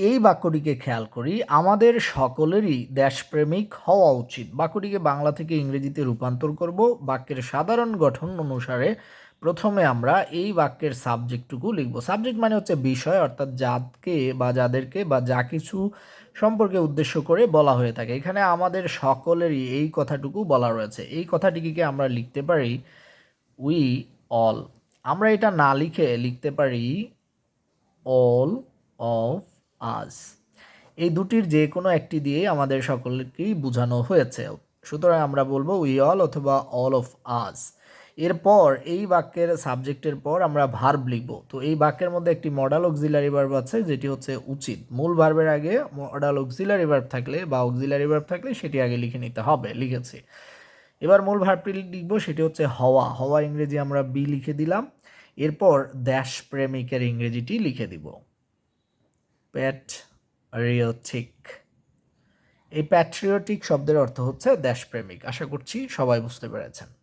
এই বাক্যটিকে খেয়াল করি, আমাদের সকলেরই দেশপ্রেমিক হওয়া উচিত। বাক্যটিকে বাংলা থেকে ইংরেজিতে রূপান্তর করব। বাক্যের সাধারণ গঠন অনুসারে প্রথমে আমরা এই বাক্যের সাবজেক্টটুকু লিখব। সাবজেক্ট মানে হচ্ছে বিষয়, অর্থাৎ যাদকে বা যাদেরকে বা যা কিছু সম্পর্কে উদ্দেশ্য করে বলা হয়ে থাকে। এখানে আমাদের সকলেরই এই কথাটুকু বলা রয়েছে। এই কথাটিকে আমরা লিখতে পারি? উই অল আমরা এটা না লিখে লিখতে পারি অল অফ আস এই দুটির যে কোনো একটি দিয়ে আমাদের সকলকেই বোঝানো হয়েছে। সুতরাং আমরা বলব উই অল অথবা অল অফ আস এরপর এই বাক্যের সাবজেক্টের পর আমরা ভার্ব লিখব। তো এই বাক্যের মধ্যে একটি মডাল অক্সিলারি ভার্ব আছে, যেটি হচ্ছে উচিত। মূল ভার্বের আগে মডাল অক্সিলারি ভার্ব থাকলে বা অক্সিলারি ভার্ব থাকলে সেটি আগে লিখে নিতে হবে, লিখেছি। এবার মূল ভার্বটি লিখব, সেটি হচ্ছে হওয়া। হওয়া ইংরেজি আমরা বি লিখে দিলাম। এরপর দেশপ্রেমিকের ইংরেজিটি লিখে দিব। প্যাট্রিয়টিক এই প্যাট্রিয়টিক শব্দের অর্থ হচ্ছে দেশপ্রেমিক। আশা করছি সবাই বুঝতে পেরেছেন।